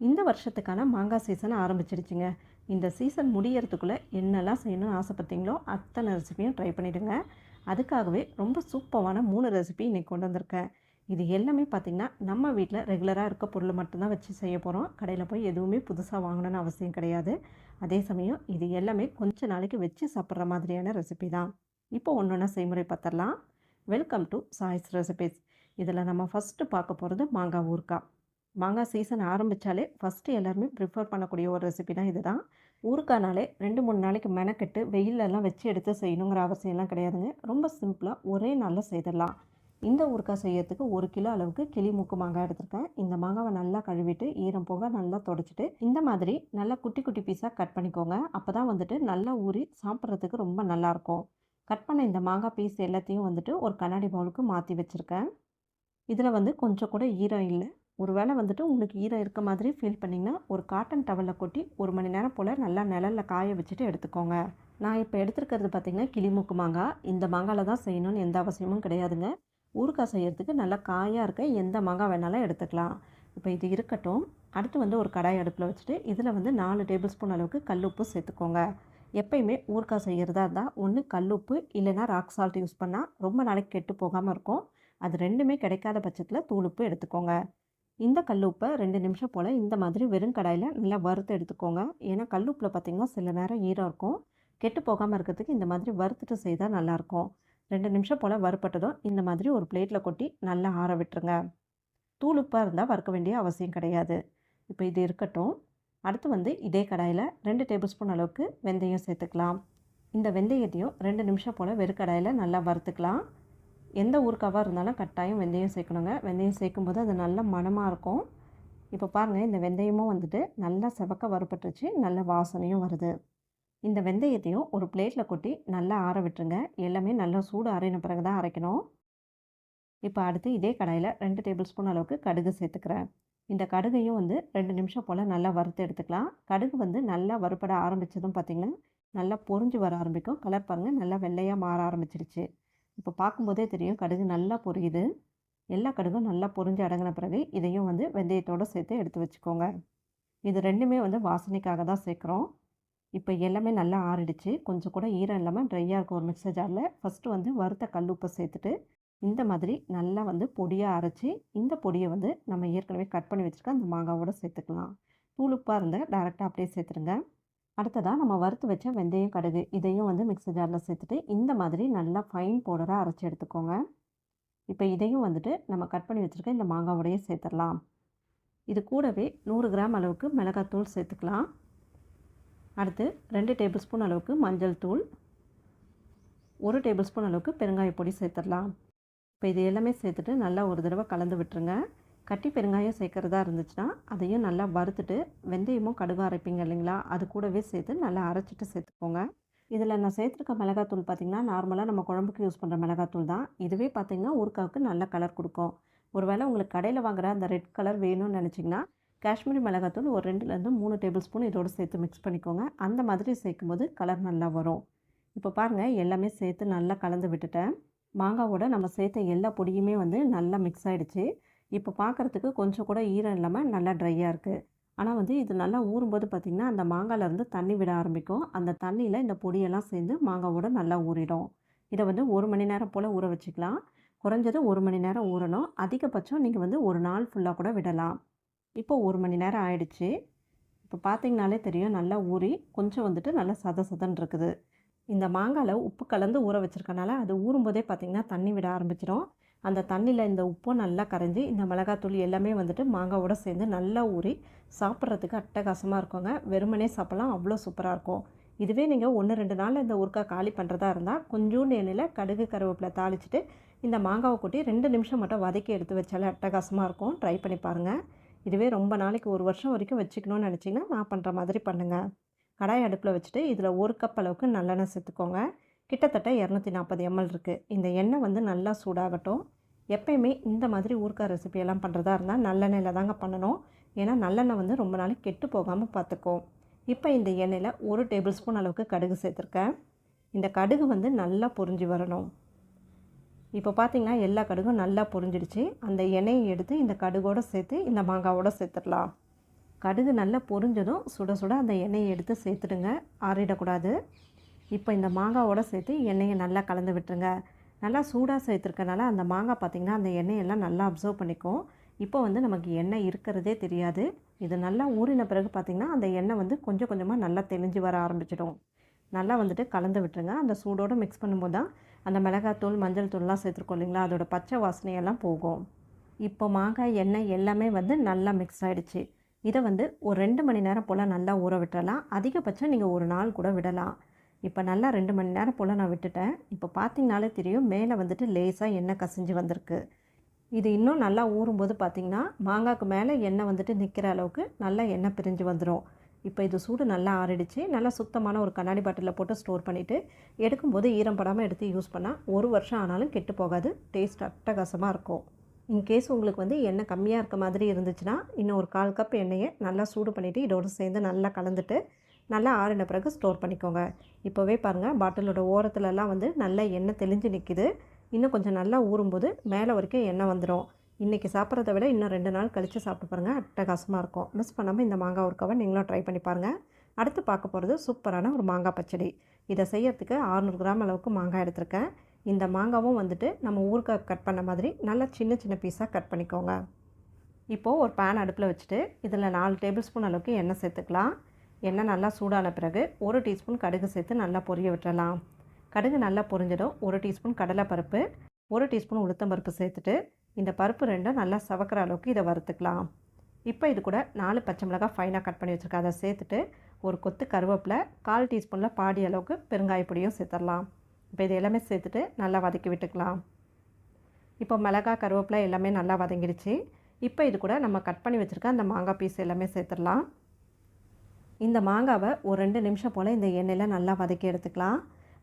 இந்த வருஷத்துக்கான மாங்காய் சீசன் ஆரம்பிச்சிடுச்சுங்க இந்த சீசன் முடியறதுக்குள்ளே என்னெல்லாம் செய்யணும்னு ஆசைப்பட்டீங்களோ அத்தனை ரெசிபியும் ட்ரை பண்ணிவிடுங்க அதுக்காகவே ரொம்ப சூப்பரான மூணு ரெசிபி இன்றைக்கி கொண்டு வந்திருக்கேன். இது எல்லாமே பார்த்திங்கன்னா நம்ம வீட்டில் ரெகுலராக இருக்க பொருளை மட்டும்தான் வச்சு செய்ய போகிறோம் கடையில் போய் எதுவுமே புதுசாக வாங்கணும்னு அவசியம் கிடையாது. அதே சமயம் இது எல்லாமே கொஞ்ச நாளைக்கு வச்சு சாப்பிட்ற மாதிரியான ரெசிபி தான். இப்போ ஒன்று ஒன்றா செய்முறை பார்த்துடலாம் வெல்கம் டு சாய்ஸ் ரெசிபிஸ் இதில் நம்ம ஃபஸ்ட்டு பார்க்க போகிறது மாங்காய் ஊறுக்காய் மாங்காய் சீசன் ஆரம்பித்தாலே ஃபஸ்ட்டு எல்லாருமே ப்ரிஃபர் பண்ணக்கூடிய ஒரு ரெசிபி தான் ஊருக்கானாலே ரெண்டு மூணு நாளைக்கு மெனக்கெட்டு வெயிலெல்லாம் வச்சு எடுத்து செய்யணுங்கிற அவசியம்லாம் கிடையாதுங்க. ரொம்ப சிம்பிளாக ஒரே நாளில் செய்திடலாம். இந்த ஊறுக்காய் செய்யறதுக்கு ஒரு கிலோ அளவுக்கு கிளி மூக்கு மாங்காய் எடுத்திருக்கேன். இந்த மாங்காவை நல்லா கழுவிட்டு ஈரம் போக நல்லா தொடச்சிட்டு இந்த மாதிரி நல்லா குட்டி குட்டி பீஸாக கட் பண்ணிக்கோங்க. அப்போ தான் வந்துட்டு நல்லா ஊறி சாப்பிட்றதுக்கு ரொம்ப நல்லாயிருக்கும். கட் பண்ண இந்த மாங்காய் பீஸ் எல்லாத்தையும் வந்துட்டு ஒரு கண்ணாடி பவுலுக்கு மாற்றி வச்சுருக்கேன். இதில் வந்து கொஞ்சம் கூட ஈரம் இல்லை. ஒரு வேளை வந்துட்டு உங்களுக்கு ஈரம் இருக்க மாதிரி ஃபீல் பண்ணிங்கன்னா ஒரு காட்டன் டவலில் கொட்டி ஒரு மணி நேரம் போல் நல்லா நிழலில் காய வச்சுட்டு எடுத்துக்கோங்க. நான் இப்போ எடுத்துருக்கிறது பார்த்திங்கன்னா கிளிமூக்கு மாங்காய். இந்த மாங்காயில் தான் செய்யணும்னு எந்த அவசியமும் கிடையாதுங்க. ஊறுகாய் செய்கிறதுக்கு நல்லா காயாக இருக்க எந்த மாங்காய் வேணாலும் எடுத்துக்கலாம். இப்போ இது இருக்கட்டும். அடுத்து வந்து ஒரு கடாய் அடுப்பில் வச்சுட்டு இதில் வந்து நாலு டேபிள் ஸ்பூன் அளவுக்கு கல் உப்பு சேர்த்துக்கோங்க. எப்பயுமே ஊறுகாய் செய்கிறதா இருந்தால் ஒன்று கல் உப்பு இல்லைன்னா ராக் சால்ட் யூஸ் பண்ணால் ரொம்ப நாளைக்கு கெட்டு போகாமல் இருக்கும். அது ரெண்டுமே கிடைக்காத பட்சத்தில் தூளுப்பு எடுத்துக்கோங்க. இந்த கல்லுப்பை ரெண்டு நிமிஷம் போல் இந்த மாதிரி வெறும் கடாயில் நல்லா வறுத்து எடுத்துக்கோங்க. ஏன்னா கல்லுப்பில் பார்த்திங்கன்னா சில நேரம் ஈரம் இருக்கும். கெட்டு போகாமல் இருக்கிறதுக்கு இந்த மாதிரி வறுத்துட்டு செய்தால் நல்லாயிருக்கும் ரெண்டு நிமிஷம் போல் வறுப்பட்டதும் இந்த மாதிரி ஒரு பிளேட்டில் கொட்டி நல்லா ஆற விட்டுருங்க. தூளுப்பாக இருந்தால் வறுக்க வேண்டிய அவசியம் கிடையாது. இப்போ இது இருக்கட்டும். அடுத்து வந்து இதே கடாயில் ரெண்டு டேபிள் ஸ்பூன் அளவுக்கு வெந்தயம் சேர்த்துக்கலாம். இந்த வெந்தயத்தையும் ரெண்டு நிமிஷம் போல் வெறும் கடாயில் நல்லா வறுத்துக்கலாம். எந்த ஊருக்காவாக இருந்தாலும் கட்டாயம் வெந்தயம் சேர்க்கணுங்க. வெந்தயம் சேர்க்கும்போது அது நல்ல மணமாக இருக்கும். இப்போ பாருங்கள் இந்த வெந்தயமும் வந்துட்டு நல்லா செவக்க வறுப்பட்டுருச்சு நல்ல வாசனையும் வருது. இந்த வெந்தயத்தையும் ஒரு பிளேட்டில் கொட்டி நல்லா ஆற விட்டுருங்க. எல்லாமே நல்லா சூடு ஆறின பிறகு தான் அரைக்கணும். இப்போ அடுத்து இதே கடாயில் ரெண்டு டேபிள் ஸ்பூன் அளவுக்கு கடுகு சேர்த்துக்கிறேன். இந்த கடுகையும் வந்து ரெண்டு நிமிஷம் போல் நல்லா வறுத்து எடுத்துக்கலாம். கடுகு வந்து நல்லா வறுப்பட ஆரம்பித்ததும் பார்த்திங்கன்னா நல்லா பொறிஞ்சு வர ஆரம்பிக்கும். கலர் பாருங்கள் நல்லா வெள்ளையாக மாற ஆரம்பிச்சிருச்சு இப்போ பார்க்கும்போதே தெரியும் கடுகு நல்லா பொரியுது. எல்லா கடுகும் நல்லா பொரிஞ்சு அடங்கின பிறகு இதையும் வந்து வெந்தயத்தோடு சேர்த்து எடுத்து வச்சுக்கோங்க. இது ரெண்டுமே வந்து வாசனைக்காக தான் சேர்க்குறோம். இப்போ எல்லாமே நல்லா ஆறிடுச்சு. கொஞ்சம் கூட ஈரம் இல்லாமல் ட்ரையாக இருக்கும் ஒரு மிக்சர் ஜாரில் ஃபஸ்ட்டு வந்து வறுத்த கல்லுப்பை சேர்த்துட்டு இந்த மாதிரி நல்லா வந்து பொடியாக அரைச்சி இந்த பொடியை வந்து நம்ம ஏற்கனவே கட் பண்ணி வச்சுருக்க அந்த மாங்காவோட சேர்த்துக்கலாம். தூளுப்பாக இருந்தால் டேரெக்டாக அப்படியே சேர்த்துருங்க. அடுத்ததாக நம்ம வறுத்து வச்ச வெந்தயம் கடுகு இதையும் வந்து மிக்ஸி ஜாரில் சேர்த்துட்டு இந்த மாதிரி நல்லா ஃபைன் பவுடராக அரைச்சி எடுத்துக்கோங்க. இப்போ இதையும் வந்துட்டு நம்ம கட் பண்ணி வச்சுருக்க இந்த மாங்காவோடையே சேர்த்துடலாம். இது கூடவே நூறு கிராம் அளவுக்கு மிளகாத்தூள் சேர்த்துக்கலாம். அடுத்து ரெண்டு டேபிள் ஸ்பூன் அளவுக்கு மஞ்சள் தூள். ஒரு டேபிள் ஸ்பூன் அளவுக்கு பெருங்காய பொடி சேர்த்துடலாம். இப்போ இது எல்லாமே சேர்த்துட்டு நல்லா ஒரு தடவை கலந்து விட்டுருங்க. கட்டி பெருங்காயம் சேர்க்குறதா இருந்துச்சுன்னா அதையும் நல்லா வறுத்துட்டு வெந்தயமும் கடுகு அரைப்பீங்க இல்லைங்களா? அது கூடவே சேர்த்து நல்லா அரைச்சிட்டு சேர்த்துக்கோங்க. இதில் நான் சேர்த்துருக்க மிளகாத்தூள் பார்த்திங்கன்னா நார்மலாக நம்ம குழம்புக்கு யூஸ் பண்ணுற மிளகாத்தூள் தான். இதுவே பார்த்திங்கன்னா ஊருக்காவுக்கு நல்ல கலர் கொடுக்கும். ஒருவேளை உங்களுக்கு கடையில் வாங்குற அந்த ரெட் கலர் வேணும்னு நினச்சிங்கன்னா காஷ்மீரி மிளகாத்தூள் ஒரு ரெண்டுலேருந்து மூணு டேபிள் ஸ்பூன் இதோடு சேர்த்து மிக்ஸ் பண்ணிக்கோங்க. அந்த மாதிரி சேர்க்கும்போது கலர் நல்லா வரும். இப்போ பாருங்கள் எல்லாமே சேர்த்து நல்லா கலந்து விட்டுட்டேன். மாங்காவோட நம்ம சேர்த்த எல்லா பொடியுமே வந்து நல்லா மிக்ஸ் ஆகிடுச்சு இப்போ பார்க்குறதுக்கு கொஞ்சம் கூட ஈரம் இல்லாமல் நல்லா ட்ரையாக இருக்குது ஆனால் வந்து இது நல்லா ஊறும்போது பார்த்திங்கன்னா அந்த மாங்காயிலேருந்து தண்ணி விட ஆரம்பிக்கும். அந்த தண்ணியில் இந்த பொடியெல்லாம் சேர்ந்து மாங்காவோட நல்லா ஊறிடும். இதை வந்து ஒரு மணி நேரம் போல் ஊற வச்சுக்கலாம். குறைஞ்சது ஒரு மணி நேரம் ஊறணும். அதிகபட்சம் நீங்கள் வந்து ஒரு நாள் ஃபுல்லாக கூட விடலாம். இப்போ ஒரு மணி நேரம் ஆயிடுச்சு. இப்போ பார்த்தீங்கனாலே தெரியும் நல்லா ஊறி கொஞ்சம் வந்துட்டு நல்லா சத சதன் இருக்குது. இந்த மாங்காயில் உப்பு கலந்து ஊற வச்சுருக்கனால அது ஊறும்போதே பார்த்திங்கன்னா தண்ணி விட ஆரம்பிச்சிடும். அந்த தண்ணியில் இந்த உப்பும் நல்லா கரைஞ்சி இந்த மிளகாத்தூள் எல்லாமே வந்துட்டு மாங்காவோட சேர்ந்து நல்லா ஊறி சாப்பிட்றதுக்கு அட்டகாசமாக இருக்குங்க. வெறுமனே சாப்பிட்லாம் அவ்வளோ சூப்பராக இருக்கும். இதுவே நீங்கள் ஒன்று ரெண்டு நாளில் இந்த ஊறுக்காய் காலி பண்ணுறதா இருந்தால் கொஞ்சோண்டு எண்ணெயில் கடுகு கருவேப்பிலை தாளிச்சிட்டு இந்த மாங்காவை கொட்டி ரெண்டு நிமிஷம் மட்டும் வதக்கி எடுத்து வச்சாலே அட்டகாசமாக இருக்கும். ட்ரை பண்ணி பாருங்கள் இதுவே ரொம்ப நாளைக்கு ஒரு வருஷம் வரைக்கும் வச்சுக்கணும்னு நினச்சிங்கன்னா நான் பண்ணுற மாதிரி பண்ணுங்கள் கடாய் அடுப்பில் வச்சுட்டு இதில் ஒரு கப் அளவுக்கு நல்லெண்ணெய் சேர்த்துக்கோங்க. கிட்டத்தட்ட இரநூத்தி நாற்பது எம்எல் இருக்குது இந்த எண்ணெய் வந்து நல்லா சூடாகட்டும். எப்பயுமே இந்த மாதிரி ஊறுக்காய் ரெசிபியெல்லாம் பண்ணுறதா இருந்தால் நல்லெண்ணெயில் தாங்க பண்ணணும். ஏன்னா நல்லெண்ணெய் வந்து ரொம்ப நாளைக்கு கெட்டு போகாமல் பார்த்துக்கும் இப்போ இந்த எண்ணெயில் ஒரு டேபிள் ஸ்பூன் அளவுக்கு கடுகு சேர்த்துருக்கேன். இந்த கடுகு வந்து நல்லா பொரிஞ்சு வரணும். இப்போ பார்த்திங்கன்னா எல்லா கடுகும் நல்லா பொரிஞ்சிடுச்சு. அந்த எண்ணெயை எடுத்து இந்த கடுகோடு சேர்த்து இந்த மாங்காவோடு சேர்த்துடலாம். கடுகு நல்லா பொரிஞ்சதும் சுட சுட அந்த எண்ணெயை எடுத்து சேர்த்துடுங்க. ஆறிடக்கூடாது. இப்போ இந்த மாங்காவோட சேர்த்து எண்ணெயை நல்லா கலந்து விட்டுருங்க. நல்லா சூடாக சேர்த்துருக்கனால அந்த மாங்காய் பார்த்திங்கன்னா அந்த எண்ணெயெல்லாம் நல்லா அப்சர்வ் பண்ணிக்கும். இப்போ வந்து நமக்கு எண்ணெய் இருக்கிறதே தெரியாது. இது நல்லா ஊறின பிறகு பார்த்திங்கன்னா அந்த எண்ணெய் வந்து கொஞ்சம் கொஞ்சமாக நல்லா தெளிஞ்சு வர ஆரம்பிச்சிடும். நல்லா வந்துட்டு கலந்து விட்டுருங்க. அந்த சூடோடு மிக்ஸ் பண்ணும்போது தான் அந்த மிளகாத்தூள் மஞ்சள் தூள்லாம் சேர்த்துருக்கோம் இல்லைங்களா? அதோட பச்சை வாசனையெல்லாம் போகும். இப்போ மாங்காய் எண்ணெய் எல்லாமே வந்து நல்லா மிக்ஸ் ஆகிடுச்சு இதை வந்து ஒரு ரெண்டு மணி நேரம் போல் நல்லா ஊற விட்டுறலாம். அதிகபட்சம் நீங்கள் ஒரு நாள் கூட விடலாம். இப்போ நல்லா ரெண்டு மணி நேரம் போல் நான் விட்டுட்டேன். இப்போ பார்த்திங்கனாலே தெரியும் மேலே வந்துட்டு லேசாக எண்ணெய் கசிஞ்சு வந்திருக்கு. இது இன்னும் நல்லா ஊறும்போது பார்த்திங்கன்னா மாங்காய்க்கு மேலே எண்ணெய் வந்துட்டு நிற்கிற அளவுக்கு நல்லா எண்ணெய் பிரிஞ்சு வந்துடும் இப்போ இது சூடு நல்லா ஆறிடுச்சு. நல்லா சுத்தமான ஒரு கண்ணாடி பாட்டிலில் போட்டு ஸ்டோர் பண்ணிவிட்டு எடுக்கும்போது ஈரம் படாமல் எடுத்து யூஸ் பண்ணால் ஒரு வருஷம் ஆனாலும் கெட்டு போகாது. டேஸ்ட் அட்டகாசமாக இருக்கும். இன்கேஸ் உங்களுக்கு வந்து எண்ணெய் கம்மியாக இருக்க மாதிரி இருந்துச்சுன்னா இன்னும் ஒரு கால் கப் எண்ணெயை நல்லா சூடு பண்ணிவிட்டு இதோடு சேர்ந்து நல்லா கலந்துட்டு நல்லா ஆறின பிறகு ஸ்டோர் பண்ணிக்கோங்க. இப்போவே பாருங்கள் பாட்டிலோட ஓரத்துலலாம் வந்து நல்லா எண்ணெய் தெளிஞ்சு நிற்கிது இன்னும் கொஞ்சம் நல்லா ஊறும்போது மேலே வரைக்கும் எண்ணெய் வந்துடும் இன்றைக்கி சாப்பிட்றத விட இன்னும் ரெண்டு நாள் கழித்து சாப்பிட்டு பாருங்கள் அட்டகாசமாக இருக்கும். மிஸ் பண்ணாமல் இந்த மாங்காய் ஊறுக்காவை நீங்களும் ட்ரை பண்ணி பாருங்கள் அடுத்து பார்க்க போகிறது சூப்பரான ஒரு மாங்காய் பச்சடி. இதை செய்யறதுக்கு 600 கிராம் அளவுக்கு மாங்காய் எடுத்திருக்கேன். இந்த மாங்காவும் வந்துட்டு நம்ம ஊறுகாய் கட் பண்ண மாதிரி நல்லா சின்ன சின்ன பீஸாக கட் பண்ணிக்கோங்க. இப்போது ஒரு பேன் அடுப்பில் வச்சுட்டு இதில் நாலு டேபிள் ஸ்பூன் அளவுக்கு எண்ணெய் சேர்த்துக்கலாம். எண்ணெய் நல்லா சூடான பிறகு ஒரு டீஸ்பூன் கடுகு சேர்த்து நல்லா பொரிய விட்டுறலாம். கடுகு நல்லா பொரிஞ்சிடும் ஒரு டீஸ்பூன் கடலைப்பருப்பு ஒரு டீஸ்பூன் உளுத்தம்பருப்பு சேர்த்துட்டு இந்த பருப்பு ரெண்டும் நல்லா சவக்கிற அளவுக்கு இதை வறுத்துக்கலாம். இப்போ இது கூட நாலு பச்சை மிளகாய் ஃபைனாக கட் பண்ணி வச்சுருக்கேன். அதை சேர்த்துட்டு ஒரு கொத்து கருவேப்பிலை கால் டீஸ்பூனில் பாடி அளவுக்கு பெருங்காய பொடியும் சேர்த்துடலாம். இப்போ இது எல்லாமே சேர்த்துட்டு நல்லா வதக்கி விட்டுக்கலாம். இப்போ மிளகாய் கருவேப்பிலை எல்லாமே நல்லா வதங்கிடுச்சு. இப்போ இது கூட நம்ம கட் பண்ணி வச்சுருக்க அந்த மாங்காய் பீஸ் எல்லாமே சேர்த்துடலாம். இந்த மாங்காவை ஒரு ரெண்டு நிமிஷம் போல் இந்த எண்ணெயில் நல்லா வதக்கி எடுத்துக்கலாம்.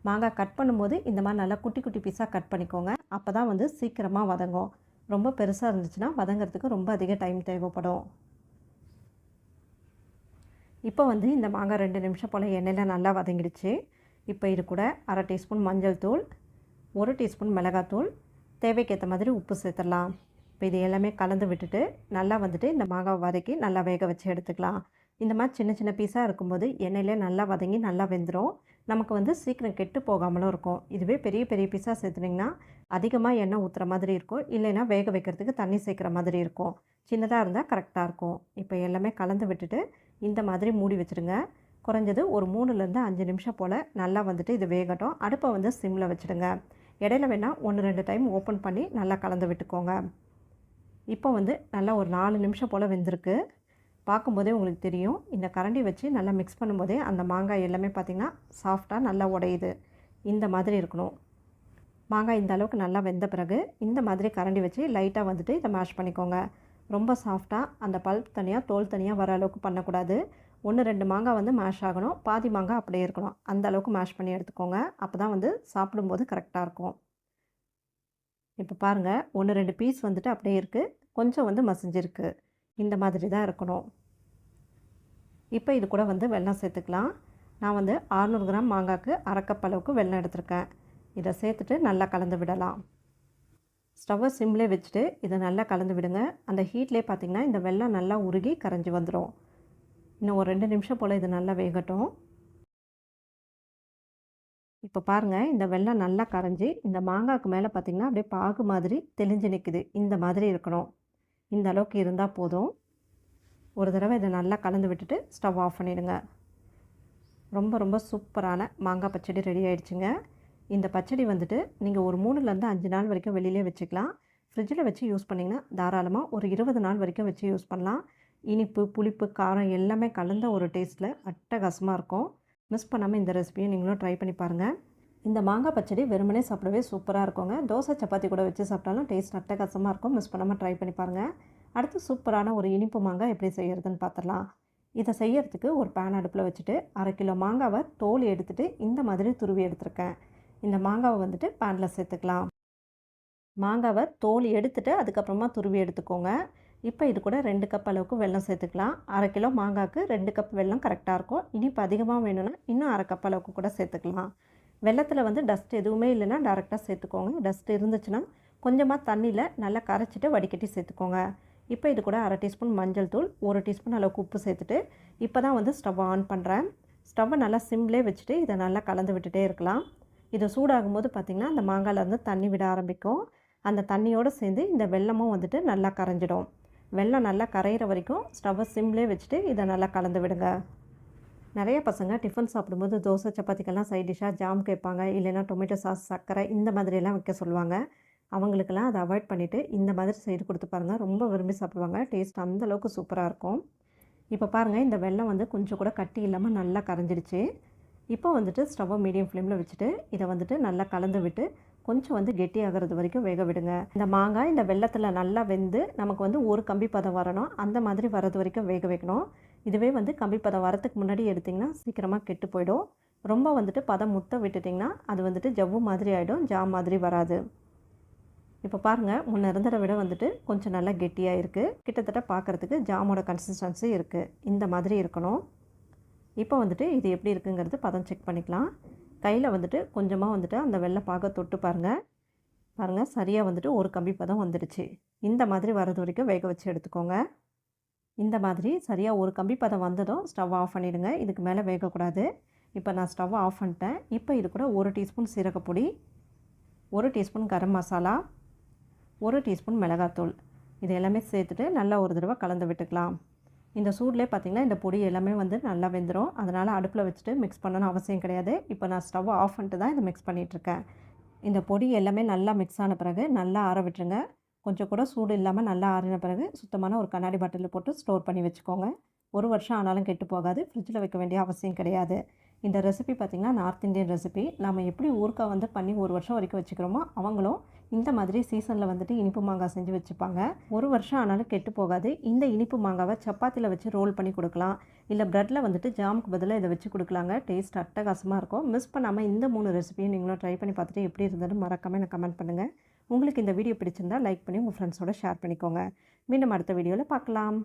மாங்காய் கட் பண்ணும்போது இந்த மாதிரி நல்லா குட்டி குட்டி பீஸாக கட் பண்ணிக்கோங்க. அப்போ தான் வந்து சீக்கிரமாக வதங்கும். ரொம்ப பெருசாக இருந்துச்சுன்னா வதங்கிறதுக்கு ரொம்ப அதிக டைம் தேவைப்படும். இப்போ வந்து இந்த மாங்காய் ரெண்டு நிமிஷம் போல் எண்ணெயில் நல்லா வதங்கிடுச்சு. இப்போ இது கூட அரை டீஸ்பூன் மஞ்சள் தூள் ஒரு டீஸ்பூன் மிளகாத்தூள் தேவைக்கேற்ற மாதிரி உப்பு சேர்த்துடலாம். இப்போ இது எல்லாமே கலந்து விட்டுட்டு நல்லா வந்துட்டு இந்த மாங்காய் வதக்கி நல்லா வேக வச்சு எடுத்துக்கலாம். இந்த மாதிரி சின்ன சின்ன பீஸாக இருக்கும்போது எண்ணெயிலே நல்லா வதங்கி நல்லா வெந்துடும் நமக்கு வந்து சீக்கிரம் கெட்டு போகாமலும் இருக்கும். இதுவே பெரிய பெரிய பீஸாக சேர்த்துனிங்கன்னா அதிகமாக எண்ணெய் ஊற்றுற மாதிரி இருக்கும். இல்லைன்னா வேக வைக்கிறதுக்கு தண்ணி சேர்க்குற மாதிரி இருக்கும். சின்னதாக இருந்தால் கரெக்டாக இருக்கும். இப்போ எல்லாமே கலந்து விட்டுட்டு இந்த மாதிரி மூடி வச்சுருங்க. குறைஞ்சது ஒரு மூணுலேருந்து அஞ்சு நிமிஷம் போல் நல்லா வந்துட்டு இது வேகட்டும். அடுப்பை வந்து சிம்மில் வச்சுடுங்க. இடையில வேணால் ஒன்று ரெண்டு டைம் ஓப்பன் பண்ணி நல்லா கலந்து விட்டுக்கோங்க. இப்போ வந்து நல்லா ஒரு நாலு நிமிஷம் போல் வெந்திருக்கு. பார்க்கும்போதே உங்களுக்கு தெரியும். இந்த கரண்டி வச்சு நல்லா மிக்ஸ் பண்ணும்போதே அந்த மாங்காய் எல்லாமே பார்த்திங்கன்னா சாஃப்டாக நல்லா உடையுது. இந்த மாதிரி இருக்கணும். மாங்காய் இந்த அளவுக்கு நல்லா வெந்த பிறகு இந்த மாதிரி கரண்டி வச்சு லைட்டாக வந்துட்டு இதை மேஷ் பண்ணிக்கோங்க. ரொம்ப சாஃப்டாக அந்த பல்ப் தனியாக தோல் தனியாக வர அளவுக்கு பண்ணக்கூடாது. ஒன்று ரெண்டு மாங்காய் வந்து மேஷ் ஆகணும். பாதி மாங்காய் அப்படியே இருக்கணும். அந்த அளவுக்கு மேஷ் பண்ணி எடுத்துக்கோங்க. அப்போ தான் வந்து சாப்பிடும்போது கரெக்டாக இருக்கும். இப்போ பாருங்கள் ஒன்று ரெண்டு பீஸ் வந்துட்டு அப்படியே இருக்குது கொஞ்சம் வந்து மசிஞ்சிருக்கு. இந்த மாதிரி தான் இருக்கணும். இப்போ இது கூட வந்து வெல்லம் சேர்த்துக்கலாம். நான் வந்து 600 கிராம் மாங்காய்க்கு அரை அளவுக்கு வெள்ளம் எடுத்திருக்கேன். இதை சேர்த்துட்டு நல்லா கலந்து விடலாம். ஸ்டவ்வை சிம்லே வச்சுட்டு இதை நல்லா கலந்து விடுங்க. அந்த ஹீட்லேயே பார்த்திங்கன்னா இந்த வெள்ளம் நல்லா உருகி கரைஞ்சி வந்துடும் இன்னும் ஒரு ரெண்டு நிமிஷம் போல் இது நல்லா வேகட்டும். இப்போ பாருங்கள் இந்த வெள்ளம் நல்லா கரைஞ்சி இந்த மாங்காய்க்கு மேலே பார்த்திங்கன்னா அப்படியே பாகு மாதிரி தெளிஞ்சு நிற்குது இந்த மாதிரி இருக்கணும். இந்த அளவுக்கு இருந்தால் போதும். ஒரு தடவை இதை நல்லா கலந்து விட்டுட்டு ஸ்டவ் ஆஃப் பண்ணிடுங்க. ரொம்ப ரொம்ப சூப்பரான மாங்காய் பச்சடி ரெடி ஆகிடுச்சுங்க இந்த பச்சடி வந்துட்டு நீங்கள் ஒரு மூணுலேருந்து அஞ்சு நாள் வரைக்கும் வெளியிலே வச்சுக்கலாம். ஃப்ரிட்ஜில் வச்சு யூஸ் பண்ணிங்கன்னா தாராளமாக ஒரு இருபது நாள் வரைக்கும் வச்சு யூஸ் பண்ணலாம். இனிப்பு புளிப்பு காரம் எல்லாமே கலந்த ஒரு டேஸ்ட்டில் அட்டகாசமாக இருக்கும். மிஸ் பண்ணாமல் இந்த ரெசிபியை நீங்களும் ட்ரை பண்ணி பாருங்கள் இந்த மாங்காய் பச்சடி வெறுமனே சாப்பிடவே சூப்பராக இருக்குங்க. தோசை சப்பாத்தி கூட வச்சு சாப்பிட்டாலும் டேஸ்ட் அட்டகாசமாக இருக்கும். மிஸ் பண்ணாமல் ட்ரை பண்ணி பாருங்கள் அடுத்து சூப்பரான ஒரு இனிப்பு மாங்காய் எப்படி செய்கிறதுன்னு பார்த்துடலாம். இதை செய்யறதுக்கு ஒரு பேன் அடுப்பில் வச்சுட்டு அரை கிலோ மாங்காவை தோல் எடுத்துகிட்டு இந்த மாதிரி துருவி எடுத்திருக்கேன். இந்த மாங்காவை வந்துட்டு பேனில் சேர்த்துக்கலாம். மாங்காவை தோல் எடுத்துகிட்டு அதுக்கப்புறமா துருவி எடுத்துக்கோங்க. இப்போ இது கூட ரெண்டு கப் அளவுக்கு வெல்லம் சேர்த்துக்கலாம். அரை கிலோ மாங்காய்க்கு ரெண்டு கப் வெல்லம் கரெக்டாக இருக்கும். இனிப்பு அதிகமாக வேணும்னா இன்னும் அரை கப் அளவுக்கு கூட சேர்த்துக்கலாம். வெள்ளத்தில் வந்து டஸ்ட் எதுவுமே இல்லைன்னா டேரெக்டாக சேர்த்துக்கோங்க. டஸ்ட் இருந்துச்சுன்னா கொஞ்சமாக தண்ணியில் நல்லா கரைச்சிட்டு வடிகட்டி சேர்த்துக்கோங்க. இப்போ இது கூட அரை டீஸ்பூன் மஞ்சள் தூள் ஒரு டீஸ்பூன் அளவுக்கு உப்பு சேர்த்துட்டு இப்போ தான் வந்து ஸ்டவ் ஆன் பண்ணுறேன். ஸ்டவ்வை நல்லா சிம்லே வச்சுட்டு இதை நல்லா கலந்து விட்டுட்டே இருக்கலாம். இது சூடாகும் போது பார்த்திங்கன்னா அந்த மாங்காயிலேருந்து தண்ணி விட ஆரம்பிக்கும். அந்த தண்ணியோடு சேர்ந்து இந்த வெல்லமும் வந்துட்டு நல்லா கரைஞ்சிடும். வெல்லம் நல்லா கரையிற வரைக்கும் ஸ்டவ்வை சிம்லே வச்சுட்டு இதை நல்லா கலந்து விடுங்க. நிறைய பசங்க டிஃபன் சாப்பிடும்போது தோசை சப்பாத்திக்கெல்லாம் சைட் டிஷ்ஷாக ஜாம் கேட்பாங்க. இல்லைன்னா டொமேட்டோ சாஸ் சர்க்கரை இந்த மாதிரியெல்லாம் வைக்க சொல்லுவாங்க. அவங்களுக்கெல்லாம் அதை அவாய்ட் பண்ணிவிட்டு இந்த மாதிரி செய்து கொடுத்து பாருங்கள் ரொம்ப விரும்பி சாப்பிடுவாங்க. டேஸ்ட் அந்தளவுக்கு சூப்பராக இருக்கும். இப்போ பாருங்கள் இந்த வெள்ளம் வந்து கொஞ்சம் கூட கட்டி இல்லாமல் நல்லா கரைஞ்சிடுச்சு. இப்போ வந்துட்டு ஸ்டவ்வை மீடியம் ஃப்ளேமில் வச்சுட்டு இதை வந்துட்டு நல்லா கலந்து விட்டு கொஞ்சம் வந்து கெட்டி ஆகிறது வரைக்கும் வேக விடுங்க. இந்த மாங்காய் இந்த வெள்ளத்தில் நல்லா வெந்து நமக்கு வந்து ஒரு கம்பி பதம் வரணும். அந்த மாதிரி வரது வரைக்கும் வேக வைக்கணும். இதுவே வந்து கம்பி பதம் வரத்துக்கு முன்னாடி எடுத்திங்கன்னா சீக்கிரமாக கெட்டு போயிடும். ரொம்ப வந்துட்டு பதம் முத்த விட்டுட்டிங்கன்னா அது வந்துட்டு ஜவ்வு மாதிரி ஆகிடும் ஜாம் மாதிரி வராது. இப்போ பாருங்கள் முன்ன இருந்ததை விட வந்துட்டு கொஞ்சம் நல்லா கெட்டியாக இருக்குது கிட்டத்தட்ட பார்க்குறதுக்கு ஜாமோட கன்சிஸ்டன்சி இருக்குது இந்த மாதிரி இருக்கணும். இப்போ வந்துட்டு இது எப்படி இருக்குங்கிறது பதம் செக் பண்ணிக்கலாம். கையில் வந்துட்டு கொஞ்சமாக வந்துட்டு அந்த வெள்ளை பாக தொட்டு பாருங்கள் பாருங்கள் சரியாக வந்துட்டு ஒரு கம்பி பதம் வந்துடுச்சு. இந்த மாதிரி வரது வரைக்கும் வேக வச்சு எடுத்துக்கோங்க. இந்த மாதிரி சரியாக ஒரு கம்பி பதம் வந்ததும் ஸ்டவ் ஆஃப் பண்ணிவிடுங்க இதுக்கு மேலே வேகக்கூடாது. இப்போ நான் ஸ்டவ் ஆஃப் பண்ணிட்டேன். இப்போ இது கூட ஒரு டீஸ்பூன் சீரகப்பொடி ஒரு டீஸ்பூன் கரம் மசாலா ஒரு டீஸ்பூன் மிளகாத்தூள். இது எல்லாமே சேர்த்துட்டு நல்லா ஒரு தடவை கலந்து விட்டுக்கலாம். இந்த சூட்லேயே பார்த்திங்கன்னா இந்த பொடி எல்லாமே வந்து நல்லா வெந்துடும் அதனால் அடுப்பில் வச்சுட்டு மிக்ஸ் பண்ணணும் அவசியம் கிடையாது. இப்போ நான் ஸ்டவ் ஆஃப் பண்ணிட்டு தான் இதை மிக்ஸ் பண்ணிகிட்ருக்கேன் இந்த பொடி எல்லாமே நல்லா மிக்ஸ் ஆன பிறகு நல்லா ஆற விட்டுருங்க. கொஞ்சம் கூட சூடு இல்லாமல் நல்லா ஆறின பிறகு சுத்தமான ஒரு கண்ணாடி பாட்டிலில் போட்டு ஸ்டோர் பண்ணி வச்சுக்கோங்க. ஒரு வருஷம் ஆனாலும் கெட்டு போகாது. ஃப்ரிட்ஜில் வைக்க வேண்டிய அவசியம் கிடையாது. இந்த ரெசிபி பார்த்திங்கன்னா நார்த் இந்தியன் ரெசிபி நம்ம எப்படி ஊறுக்காய் வந்து பண்ணி ஒரு வருஷம் வரைக்கும் வச்சுக்கிறோமோ அவங்களும் இந்த மாதிரி சீசனில் வந்துட்டு இனிப்பு மாங்காய் செஞ்சு வச்சுப்பாங்க. ஒரு வருஷம் ஆனாலும் கெட்டு போகாது. இந்த இனிப்பு மாங்காவை சப்பாத்தியில் வச்சு ரோல் பண்ணி கொடுக்கலாம். இல்லை ப்ரெட்டில் வந்துட்டு ஜாமுக்கு பதிலாக இதை வச்சு கொடுக்கலாங்க. டேஸ்ட் அட்டகாசமாக இருக்கும். மிஸ் பண்ணாமல் இந்த மூணு ரெசிபியும் நீங்களும் ட்ரை பண்ணி பார்த்துட்டு எப்படி இருந்ததுன்னு மறக்காமல் எனக்கு கமெண்ட் பண்ணுங்கள் உங்களுக்கு இந்த வீடியோ பிடிச்சிருந்தா லைக் பண்ணி உங்கள் ஃப்ரெண்ட்ஸோட ஷேர் பண்ணிக்கோங்க. மீண்டும் அடுத்த வீடியோவில் பார்க்கலாம்.